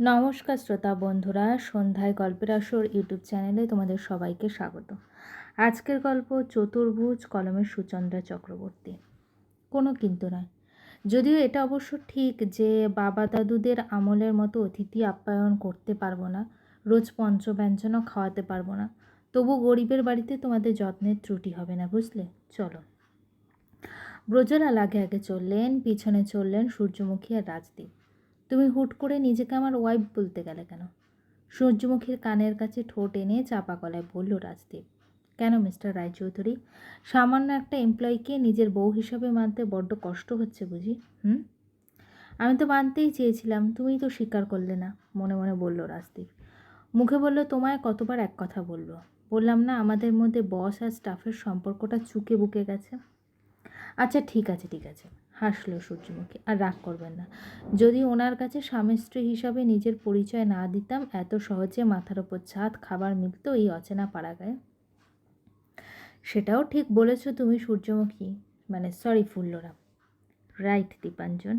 নমস্কার শ্রোতা বন্ধুরা, সন্ধ্যায় গল্পের আসর ইউটিউব চ্যানেলে তোমাদের সবাইকে স্বাগত। আজকের গল্প চতুর্ভুজ কলমের সুচন্দ্রা চক্রবর্তী। কোনো কিন্তু নয়। যদিও এটা অবশ্য ঠিক যে বাবা দাদুদের আমলের মতো অতিথি আপ্যায়ন করতে পারব না, রোজ পঞ্চব্যঞ্জনও খাওয়াতে পারব না, তবু গরিবের বাড়িতে তোমাদের যত্নের ত্রুটি হবে না, বুঝলে? চলো। ব্রজলাল আগে আগে চললেন, পিছনে চললেন সূর্যমুখী আর রাজদীপ। তুমি হুট করে নিজেকে আমার ওয়াইফ বলতে গেলে কেন? সূর্যমুখীর কানের কাছে ঠোঁট এনে চাপা গলায় বলল, রাজদীপ। কেন মিস্টার রায়চৌধুরী সামান্য একটা এমপ্লয়িকে নিজের বউ হিসাবে মানতে বড্ড কষ্ট হচ্ছে বুঝি, হুম? আমি তো মানতেই চেয়েছিলাম, তুমিই তো স্বীকার করলে না, মনে মনে বলল রাজদীপ। মুখে বলল, তোমায় কতবার এক কথা বলব বললাম না, আমাদের মধ্যে বস আর স্টাফের সম্পর্কটা চুকে বুকে গেছে। আচ্ছা ঠিক আছে ঠিক আছে। হাসলো সূর্যমুখী, আর রাগ করবেন না। যদি ওনার কাছে স্বামী স্ত্রী হিসাবে নিজের পরিচয় না দিতাম, এত সহজে মাথার ওপর ছাদ, খাবার মিলতো এই অচেনা পাড়াগায়? সেটাও ঠিক বলেছ তুমি সূর্যমুখী। মানে সরি ফুল্লরাম রাইট দীপাঞ্জন।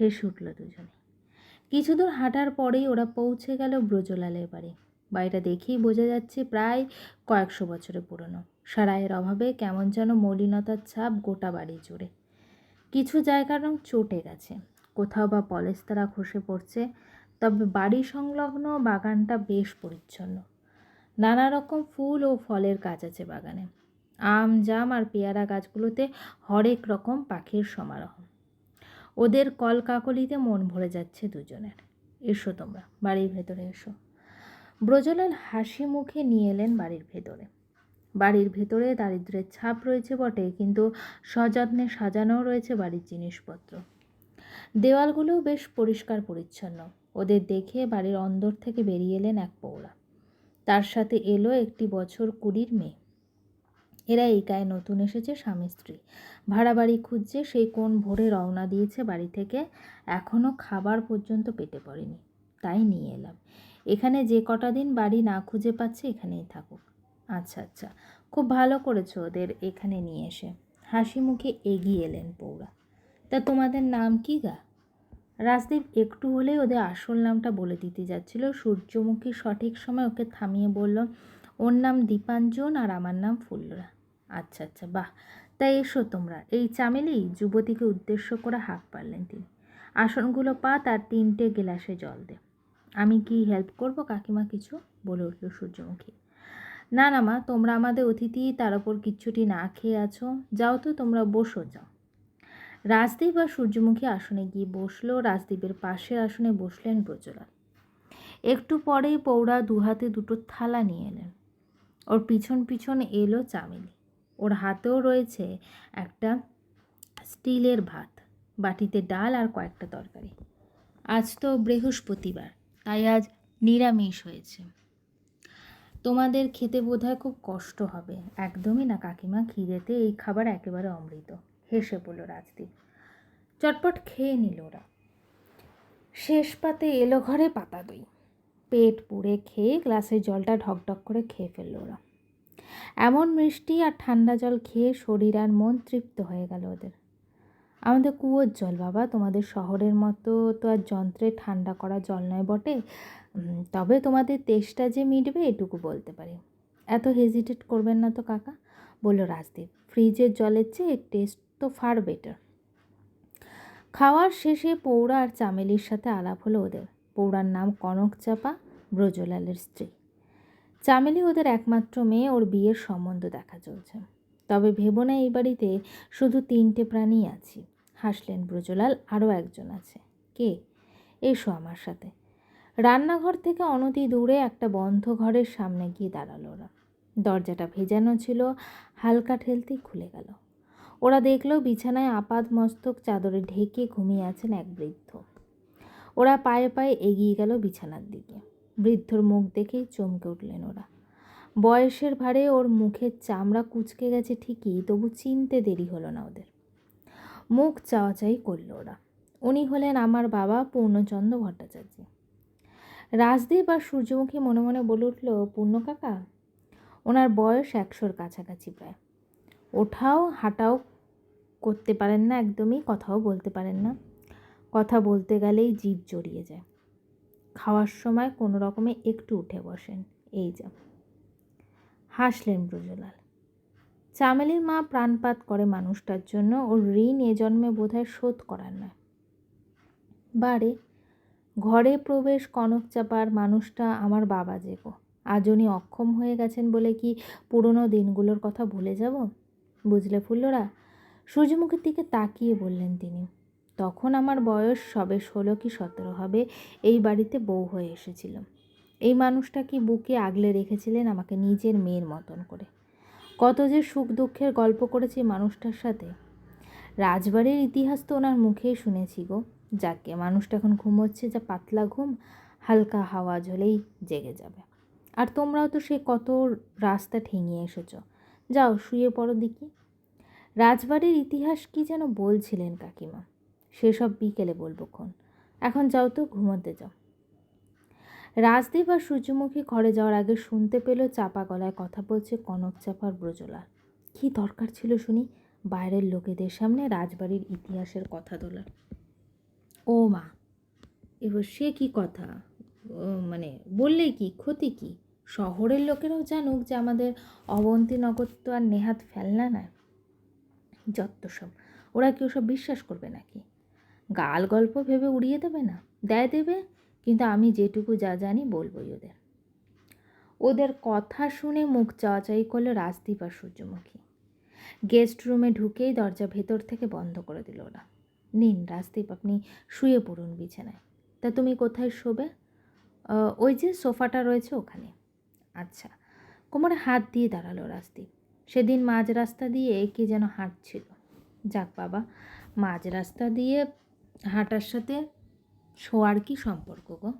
হেসে উঠল দুজনে। কিছু দূর হাঁটার পরেই ওরা পৌঁছে গেল ব্রজলালের বাড়ি। বাড়িটা দেখেই বোঝা যাচ্ছে প্রায় কয়েকশো বছরের পুরনো। সারাইয়ের অভাবে কেমন যেন মলিনতার ছাপ গোটা বাড়ি জুড়ে। কিছু জায়গার রং চটে গেছে। কোথাও বা পলেস্তারা খসে পড়ছে, তবে বাড়ি সংলগ্ন বাগানটা বেশ পরিচ্ছন্ন। নানা রকম ফুল ও ফলের গাছ আছে বাগানে। আম, জাম আর পেয়ারা গাছগুলোতে হরেক রকম পাখির সমারোহ। ওদের কলকাকলিতে মন ভরে যাচ্ছে দুজনের। এসো তোমরা, বাড়ির ভেতরে এসো। ব্রজলাল হাসি মুখে নিয়ে এলেন বাড়ির ভেতরে। বাড়ির ভেতরে দারিদ্রের ছাপ রয়েছে বটে, কিন্তু সযত্নে সাজানো রয়েছে বাড়ির জিনিসপত্র। দেওয়ালগুলোও বেশ পরিষ্কার পরিচ্ছন্ন। ওদের দেখে বাড়ির অন্দর থেকে বেরিয়ে এলেন এক পৌরা। তার সাথে এলো একটি বছর কুড়ির মেয়ে। এরা এই গায়ে নতুন এসেছে স্বামী স্ত্রী। ভাড়া বাড়ি খুঁজছে, সেই কোন ভোরে রওনা দিয়েছে বাড়ি থেকে। এখনও খাবার পর্যন্ত পেটে পড়েনি। তাই নিয়ে এলাম। এখানে যে কটা দিন বাড়ি না খুঁজে পাচ্ছে এখানেই থাকুক। আচ্ছা আচ্ছা। খুব ভালো করেছ ওদের এখানে নিয়ে এসে। হাসি মুখে এগিয়ে এলেন পৌরা। তা তোমাদের নাম কি গা? রাজদীপ একটু হলেই ওদের আসল নামটা বলে দিতে যাচ্ছিল। সূর্যমুখী সঠিক সময় ওকে থামিয়ে বলল, ওর নাম দীপাঞ্জন আর আমার নাম ফুলরা আচ্ছা আচ্ছা বাহ। তাই এসো তোমরা। এই চামেলি যুবতীকে উদ্দেশ্য করে হাঁক পারলেন তিনি। আসনগুলো পা তার তিনটে গ্লাসে জল দে। আমি কি হেল্প করব কাকিমা কিছু? বলে উঠল সূর্যমুখী। না না মা, তোমরা আমাদের অতিথি, তার ওপর কিচ্ছুটি না খেয়ে আছো। যাও তো, তোমরা বসো, যাও। রাজদীপ আর সূর্যমুখী আসনে গিয়ে বসল, রাজদীপের পাশের আসনে বসলেন ব্রজলাল একটু পরেই পৌড়া দুহাতে দুটো থালা নিয়ে এলেন। ওর পিছন পিছন এলো চামেলি। ওর হাতেও রয়েছে একটা স্টিলের ভাত, বাটিতে ডাল আর কয়েকটা তরকারি। আজ তো বৃহস্পতিবার, তাই আজ নিরামিষ হয়েছে। তোমাদের খেতে বোধহয় খুব কষ্ট হবে। একদমই না, কাকিমা। খিদেতে এই খাবার একেবারে অমৃত। হেসে বলল রাজদীপ। চটপট খেয়ে নিল ওরা। শেষ পাতে এলো ঘরে পাতা দই। পেট পুড়ে খেয়ে গ্লাসের জলটা ঢকঢক করে খেয়ে ফেলল ওরা। এমন মিষ্টি আর ঠান্ডা জল খেয়ে শরীর আর মন তৃপ্ত হয়ে গেল ওদের। আমাদের কুয়োর জল, বাবা। তোমাদের শহরের মতো তো আর যন্ত্রে ঠান্ডা করা জল নয় বটে। তবে তোমাদের তেষ্টা যে মিটবে, এটুকু বলতে পারি। এত হেজিটেট করবেন না তো কাকা? বলল রাজদীপ। ফ্রিজের জলের চেয়ে টেস্ট তো ফার বেটার খাওয়ার শেষে পৌড়া আর চামেলির সাথে আলাপ হলো ওদের। পৌরার নাম কনক চাপা, ব্রজলালের স্ত্রী। চামেলি ওদের একমাত্র মেয়ে, ওর বিয়ের সম্বন্ধ দেখা চলছে। তবে ভেবো না এই বাড়িতে শুধু তিনটে প্রাণী আছি। হাসলেন ব্রজলাল, আরও একজন আছে। কে? এসো আমার সাথে। রান্নাঘর থেকে অনতি দূরে একটা বন্ধ ঘরের সামনে গিয়ে দাঁড়াল ওরা। দরজাটা ভেজানো ছিল, হালকা ঠেলতেই খুলে গেল। ওরা দেখল বিছানায় আপাদ মস্তক চাদরে ঢেকে ঘুমিয়ে আছেন এক বৃদ্ধ। ওরা পায়ে পায়ে এগিয়ে গেল বিছানার দিকে। বৃদ্ধর মুখ দেখেই চমকে উঠলেন ওরা। বয়সের ভারে ওর মুখের চামড়া কুচকে গেছে ঠিকই, তবু চিনতে দেরি হলো না ওদের। মুখ চাওয়াচাই করল ওরা। উনি হলেন আমার বাবা পূর্ণচন্দ্র ভট্টাচার্য। রাজদীপ আর সূর্যমুখী মনে মনে বলে উঠল, পূর্ণ কাকা, ওনার বয়স একশোর কাছাকাছি প্রায়। ওঠাও, হাঁটাও করতে পারেন না একদমই, কথাও বলতে পারেন না। কথা বলতে গেলেই জীব জড়িয়ে যায়। খাওয়ার সময় কোনো রকমে একটু উঠে বসেন, এই যা। হাসলেন ব্রজলাল। চামেলির মা প্রাণপাত করে মানুষটার জন্য ওর ঋণ এ জন্মে বোধহয় শোধ করার নয়। বারে, ঘরে প্রবেশ কনক চাপার মানুষটা আমার বাবা যে গো। আজ উনি অক্ষম হয়ে গেছেন বলে কি পুরনো দিনগুলোর কথা ভুলে যাব? বুঝলে ফুল্লরা? সূর্যমুখীর দিকে তাকিয়ে বললেন তিনি, তখন আমার বয়স সবে ষোলো কি সতেরো হবে, এই বাড়িতে বউ হয়ে এসেছিলাম এই মানুষটা কি বুকে আগলে রেখেছিলেন আমাকে নিজের মেয়ের মতন করে? কত যে সুখ দুঃখের গল্প করেছি মানুষটার সাথে। রাজবাড়ির ইতিহাস তো ওনার মুখেই শুনেছি গো। যাকে মানুষটা এখন ঘুমোচ্ছে, যা পাতলা ঘুম, হালকা হাওয়া ঝোলেই জেগে যাবে। আর তোমরাও তো সে কত রাস্তা ঠেঙিয়ে এসেছ। যাও, শুয়ে পড়ো দেখি রাজবাড়ির ইতিহাস কি যেন বলছিলেন কাকিমা? সেসব বিকেলে বলব ক্ষণ। এখন যাও তো, ঘুমোতে যাও। রাজদীপ আর সূর্যমুখী ঘরে যাওয়ার আগে শুনতে পেল চাপা গলায় কথা বলছে কনক চাপার ব্রজলার কি দরকার ছিল শুনি? বাইরের লোকেদের সামনে রাজবাড়ির ইতিহাসের কথা তোলার। ও মা, এবার সে কি কথা? মানে বললে কি, ক্ষতি কি? শহরের লোকেরাও জানুক যে আমাদের অবন্তীনগর তো আর নেহাত ফেলনা নয়। যত সব, ওরা কি ওসব বিশ্বাস করবে নাকি? গাল গল্প ভেবে উড়িয়ে দেবে না? দেয় দেবে? কিন্তু আমি যেটুকু যা জানি বলবোই ওদের। ওদের কথা শুনে মুখ চাওয়াচাই করল রাজদীপ আর সূর্যমুখী। গেস্ট রুমে ঢুকেই দরজা ভেতর থেকে বন্ধ করে দিল ওরা। নিন, রাজদীপ, আপনি শুয়ে পড়ুন বিছানায়। তা তুমি কোথায় শোবে? ওই যে সোফাটা রয়েছে ওখানে। আচ্ছা কোমরে হাত দিয়ে দাঁড়াল রাজদীপ। সেদিন মাঝ রাস্তা দিয়ে কি যেন হাঁটছিল। যাক বাবা, মাঝ রাস্তা দিয়ে হাঁটার সাথে শোয়ার কি সম্পর্ক গো?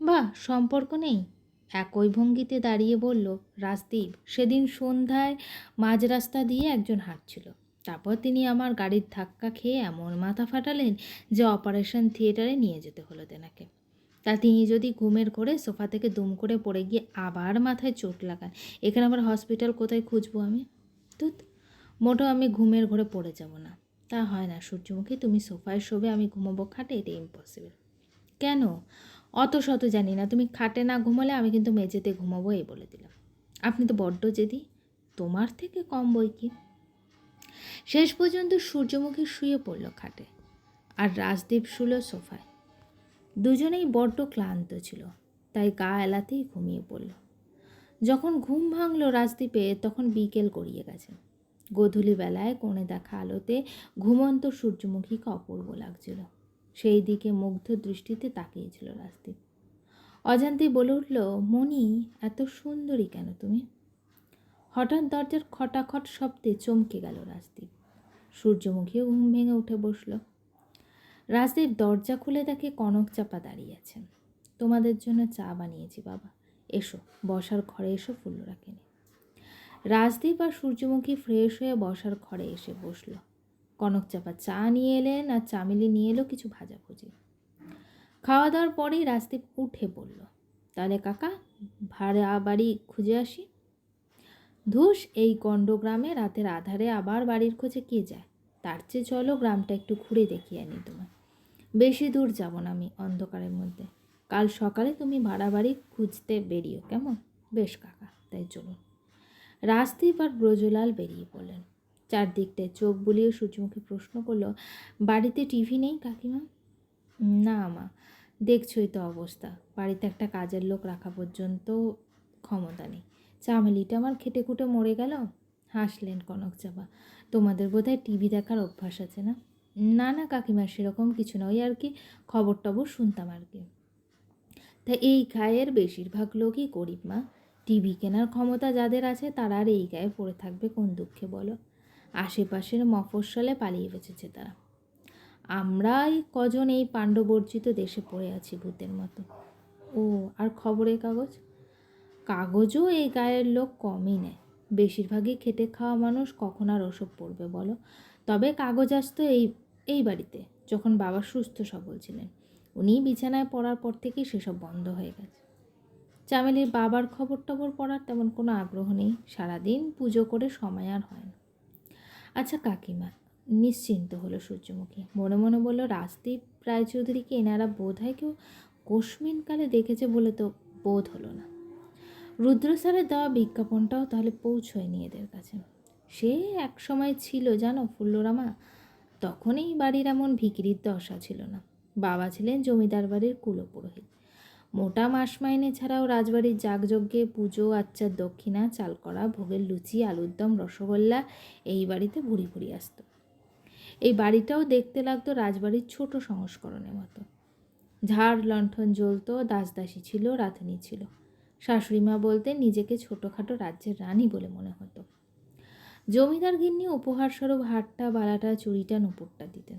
বাহ, সম্পর্ক নেই। একই ভঙ্গিতে দাঁড়িয়ে বলল, রাজদীপ, সেদিন সন্ধ্যায় মাঝ রাস্তা দিয়ে একজন হাঁটছিল। তারপর তিনি আমার গাড়ির ধাক্কা খেয়ে এমন মাথা ফাটালেন যে অপারেশন থিয়েটারে নিয়ে যেতে হলো তেনাকে। তা তিনি যদি ঘুমের ঘরে সোফা থেকে দুম করে পড়ে গিয়ে আবার মাথায় চোট লাগান, এখানে আবার হসপিটাল কোথায় খুঁজবো আমি? তুত মোটো আমি ঘুমের ঘরে পড়ে যাব না। তা হয় না। সূর্যমুখী, তুমি সোফায় শোবে, আমি ঘুমাবো খাটে এটা ইম্পসিবল কেন? অত শত জানি না। তুমি খাটে না ঘুমালে আমি কিন্তু মেঝেতে ঘুমাবো, এই বলে দিলাম। আপনি তো বড্ড জেদি। তোমার থেকে কম বই কি? শেষ পর্যন্ত সূর্যমুখী শুয়ে পড়ল খাটে আর রাজদীপ শুলো সোফায়। দুজনেই বড্ড ক্লান্ত ছিল, তাই গা এলাতেই ঘুমিয়ে পড়ল। যখন ঘুম ভাঙল রাজদ্বীপে তখন বিকেল গড়িয়ে গেছে। গোধূলি বেলায় কোণে দেখা আলোতে ঘুমন্ত সূর্যমুখীকে অপূর্ব লাগছিল। সেই দিকে মুগ্ধ দৃষ্টিতে তাকিয়েছিল রাস্তি অজান্তেই বলে উঠল, মণি, এত সুন্দরী কেন তুমি? হঠাৎ দরজার খটাখট শব্দে চমকে গেল রাজদীপ। সূর্যমুখীও ঘুম ভেঙে উঠে বসল। রাজদীপ দরজা খুলে দেখে কনক চাপা দাঁড়িয়ে আছেন। তোমাদের জন্য চা বানিয়েছি, বাবা। এসো, বসার ঘরে এসো ফুল্লরা কেনে। রাজদীপ আর সূর্যমুখী ফ্রেশ হয়ে বসার ঘরে এসে বসল। কনক চাপা চা নিয়ে এলেন আর চামেলি নিয়ে এলো কিছু ভাজাভুজি। খাওয়া দাওয়ার পরেই রাজদীপ উঠে পড়ল তাহলে কাকা, ভাড়া বাড়ি খুঁজে আসি? ধুস, এই গণ্ডগ্রামে রাতের আধারে আবার বাড়ির খোঁজে কে যায়? তার চেয়ে চলো, গ্রামটা একটু ঘুরে দেখিয়ে আনি তোমায়। বেশি দূর যাব না আমি অন্ধকারের মধ্যে। কাল সকালে তুমি ভাড়া বাড়ি খুঁজতে বেরিও, কেমন? বেশ কাকা, তাই চলুন। রাজদীপ আর ব্রজলাল বেরিয়ে পড়লেন। চারদিকটায় চোখ বুলিয়ে সূর্যমুখী প্রশ্ন করল, বাড়িতে টিভি নেই কাকিমা? না মা, দেখছই তো অবস্থা। বাড়িতে একটা কাজের লোক রাখা পর্যন্ত ক্ষমতা নেই। চামেলিটা আমার খেটে খুটে মরে গেল। হাসলেন কনক চাপা। তোমাদের বোধহয় টিভি দেখার অভ্যাস আছে না? না না কাকিমা, সেরকম কিছু না ওই আর কি। খবর টবর শুনতাম আর কি। তা এই গায়ের বেশিরভাগ লোকই গরিব মা। টিভি কেনার ক্ষমতা যাদের আছে, তারা আর এই গায়ে পড়ে থাকবে কোন দুঃখে বলো? আশেপাশের মফস্বলে পালিয়ে বেঁচেছে তারা। আমরাই কজন এই পাণ্ডবর্জিত দেশে পড়ে আছি ভূতের মতো। ও, আর খবরের কাগজ? কাগজও এই গায়ের লোক কমই নেয়। বেশিরভাগই খেটে খাওয়া মানুষ কখন আর ওসব পড়বে বলো? তবে কাগজ আসতো এই এই বাড়িতে, যখন বাবা সুস্থ সবল ছিলেন। উনি বিছানায় পড়ার পর থেকেই সেসব বন্ধ হয়ে গেছে। চামেলির বাবার খবর টবর পড়ার তেমন কোনো আগ্রহ নেই। সারাদিন পুজো করে সময় আর হয় না। আচ্ছা কাকিমা, নিশ্চিন্ত হলো সূর্যমুখী। মনে মনে বলল, রাজদীপ রায়চৌধুরীকে এনারা বোধ হয় কেউ কোশমিনকালে দেখেছে বলে তো বোধ হলো না। রুদ্র স্যারের দেওয়া বিজ্ঞাপনটাও তাহলে পৌঁছয়নি এদের কাছে। সে এক সময় ছিল, জানো ফুল্লরামা? তখন এই বাড়ির এমন ভিকিরির দশা ছিল না। বাবা ছিলেন জমিদার বাড়ির কুলপুরোহিত। মোটা মাস মাইনে ছাড়াও রাজবাড়ির যাগযজ্ঞে পুজো আচ্চার দক্ষিণা চাল করা ভোগের লুচি, আলুর দম, রসগোল্লা এই বাড়িতে ভুড়ি ভুড়ি আসতো। এই বাড়িটাও দেখতে লাগতো রাজবাড়ির ছোট সংস্করণের মতো। ঝাড়, লণ্ঠন জ্বলতো, দাসদাসী ছিল, রাঁধুনি ছিল। শাশুড়িমা বলতে নিজেকে ছোটোখাটো রাজ্যের রানী বলে মনে হতো। জমিদার গিন্নি উপহারস্বরূপ হাটটা, বালাটা, চুড়িটা, নুপুরটা দিতেন।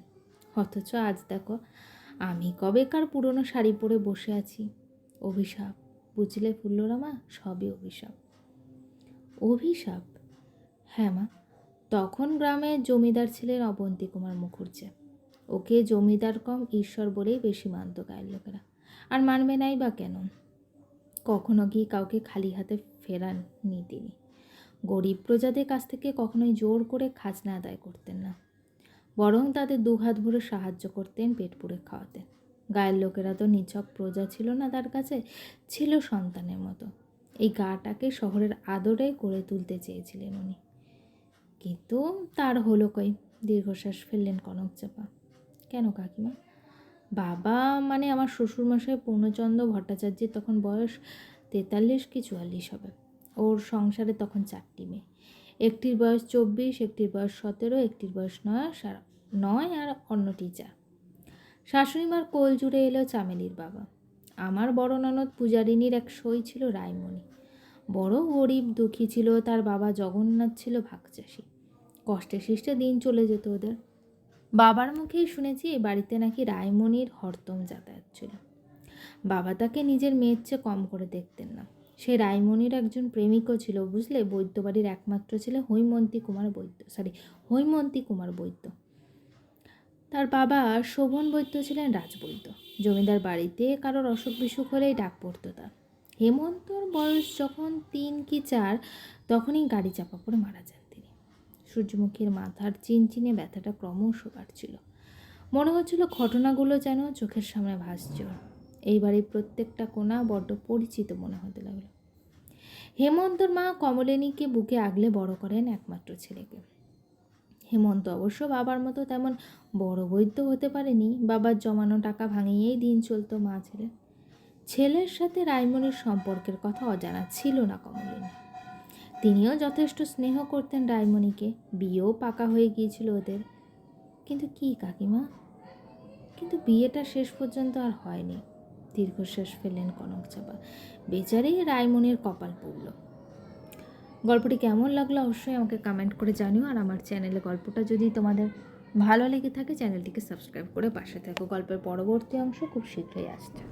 অথচ আজ দেখো, আমি কবেকার পুরনো শাড়ি পরে বসে আছি। অভিশাপ। বুঝলে ফুল্লরামা, সবই অভিশাপ। অভিশাপ? হ্যাঁ মা, তখন গ্রামে জমিদার ছিলেন অবন্তী কুমার মুখুর্জি। ওকে জমিদার কম ঈশ্বর বলেই বেশি মানত গায়ের লোকেরা। আর মানবে নাই বা কেন? কখনো কি কাউকে খালি হাতে ফেরাননি তিনি? গরিব প্রজাদের কাছ থেকে কখনোই জোর করে খাজনা আদায় করতেন না। বরং তাদের দুহাত ভরে সাহায্য করতেন, পেট পুড়ে খাওয়াতেন। গায়ের লোকেরা তো নিছক প্রজা ছিল না তার কাছে, ছিল সন্তানের মতো। এই গাটাকে শহরের আদরে করে তুলতে চেয়েছিলেন উনি। কিন্তু তার হলো কই? দীর্ঘশ্বাস ফেললেন কনক চাপা। কেন কাকিমা? বাবা মানে আমার শ্বশুরমশাই পূর্ণচন্দ্র ভট্টাচার্যের তখন বয়স তেতাল্লিশ কি চুয়াল্লিশ হবে। ওর সংসারে তখন চারটি মেয়ে। একটির বয়স চব্বিশ, একটির বয়স সতেরো, একটির বয়স নয় আর নয় আর অন্যটি চার শাশুড়িমার কোল জুড়ে এলো চামেলির বাবা। আমার বড় ননদ পূজারিনীর এক সই ছিল রায়মণি। বড় গরিব দুঃখী ছিল তার বাবা জগন্নাথ ছিল ভাগচাষী। কষ্টে সৃষ্টে দিন চলে যেত ওদের। বাবার মুখেই শুনেছি এই বাড়িতে নাকি রায়মণির হরতম যাতায়াত ছিল। বাবা তাকে নিজের মেয়ের চেয়ে কম করে দেখতেন না। সে রায়মণির একজন প্রেমিকও ছিল, বুঝলে? বৈদ্য বাড়ির একমাত্র ছিল হৈমন্তী কুমার বৈদ্য সরি হৈমন্তী কুমার বৈদ্য। তার বাবা শোভন বৈদ্য ছিলেন রাজবৈদ্য। জমিদার বাড়িতে কারোর অসুখ বিসুখ হলেই ডাক পড়তো তার। হেমন্তর বয়স যখন তিন কি চার, তখনই গাড়ি চাপা পড়ে মারা যান তিনি। সূর্যমুখীর মাথার চিনচিনে ব্যথাটা ক্রমশ বাড়ছিল। মনে হচ্ছিল ঘটনাগুলো যেন চোখের সামনে ভাসছে। ওর। এই বাড়ির প্রত্যেকটা কোণা বড্ড পরিচিত মনে হতে লাগল। হেমন্তর মা কমলিনীকে বুকে আগলে বড় করেন একমাত্র ছেলেকে। হেমন্ত অবশ্য বাবার মতো তেমন বড় বৈদ্য হতে পারেনি। বাবার জমানো টাকা ভাঙিয়েই দিন চলতো মা ছেলে ছেলের সাথে রায়মণির সম্পর্কের কথা অজানা ছিল না কমলিনী। তিনিও যথেষ্ট স্নেহ করতেন রায়মণিকে বিয়েও পাকা হয়ে গিয়েছিল ওদের। কিন্তু কি কাকিমা? কিন্তু বিয়েটা শেষ পর্যন্ত আর হয়নি। দীর্ঘশ্বাস ফেললেন কনক চাপা বেচারি রায়মণির কপাল পড়ল। গল্পটি কেমন লাগল অবশ্যই আমাকে কমেন্ট করে জানিও আর আমার চ্যানেলে গল্পটা যদি তোমাদের ভালো লেগে থাকে চ্যানেলটিকে সাবস্ক্রাইব করে পাশে থাকো। গল্পের পরবর্তী অংশ খুব শীঘ্রই আসছে।